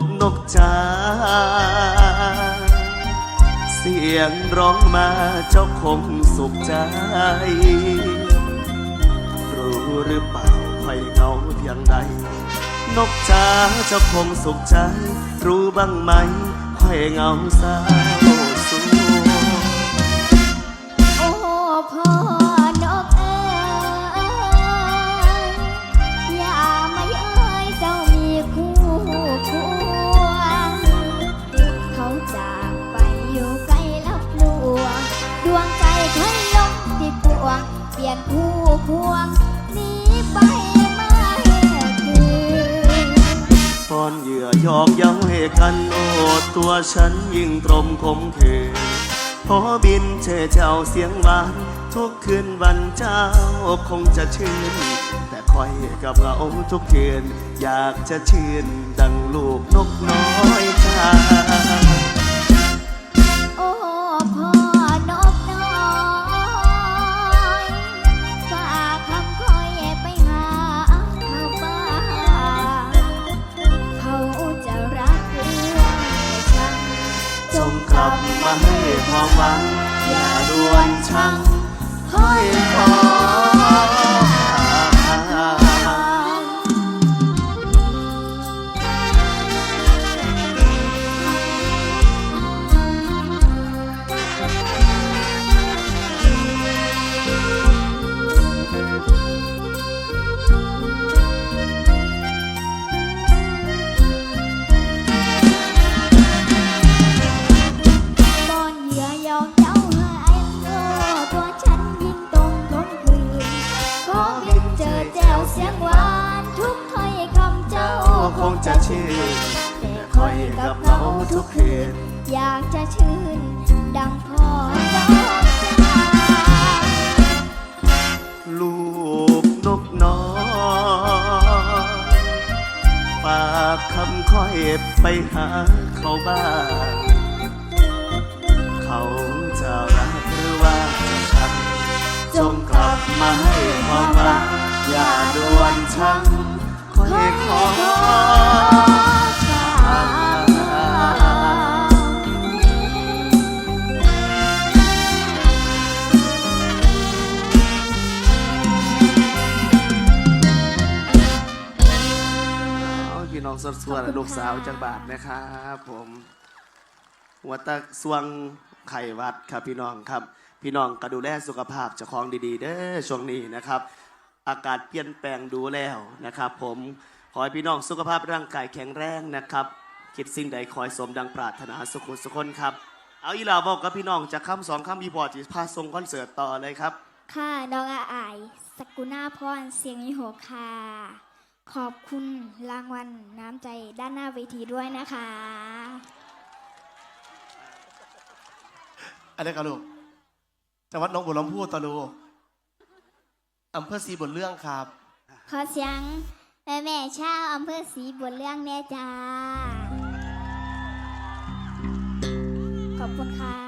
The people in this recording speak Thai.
กนกจาเสียงร้องมาเจ้าคงสุขใจ รู้หรือเปล่าไข่เงาเพียงใด นกจาเจ้าคงสุขใจ รู้บ้างไหมไข่เงาสาว วง เปลี่ยนคู่ควงหนีไปไม่คืนตอนเหยื่อหยอกเย้าให้กันโอดตัวฉันยิ่งตรมคมเขืนพอบินเชเจ้าเสียงหวาน ทุกคืนวันเจ้าคงจะชื่น แต่คอยกับเหงาทุกคืนอยากจะชื่นดังลูกนกน้อย ลับมาให้ความหวังอย่าด่วนชังค่อยขอ เจอแจวเสียงหวานทุกถ้อยคำเจ้าคงจะชื่นแต่คอยกับเขาทุกคืน อยากจะชื่น ดังพ่อนกจ้าลูกนกน้อยฝากคำค่อยไปหาเขาบ้างเขาจะรักหรือว่าจะชังจงกลับมาให้ความหวัง อย่าด่วนชังคอยขอพี่น้องสดสวลูกสาวจากบาทนะครับผมหัตะสวงไข่วัดครับพี่น้องครับ พี่น้องก็ดูแลสุขภาพเจะคองดีๆเด้อช่วงนี้นะครับ อากาศเปลี่ยนแปลงดูแล้วนะครับ ผมขอให้พี่น้องสุขภาพร่างกายแข็งแรงนะครับ คิดสิ่งใดขอให้สมดังปรารถนาสุขุสุขคนครับ เอาอีหลาบอกกับพี่น้องจากคำสองคำอีพอร์ตพาทรงคอนเสิร์ตต่อเลยครับ ค่ะน้องอาอาย สกุณาพรเสียงมิโหกค่ะ ขอบคุณรางวัลน้ำใจด้านหน้าเวทีด้วยนะคะ อะไรกันลูกจังหวัดหน้องบัวลำพูตะลูก อำเภอสีบนเรื่องครับ ขอเสียงแม่แม่ชาวอำเภอศรีบุญเรื่องแน่จ้า ขอบคุณค่ะ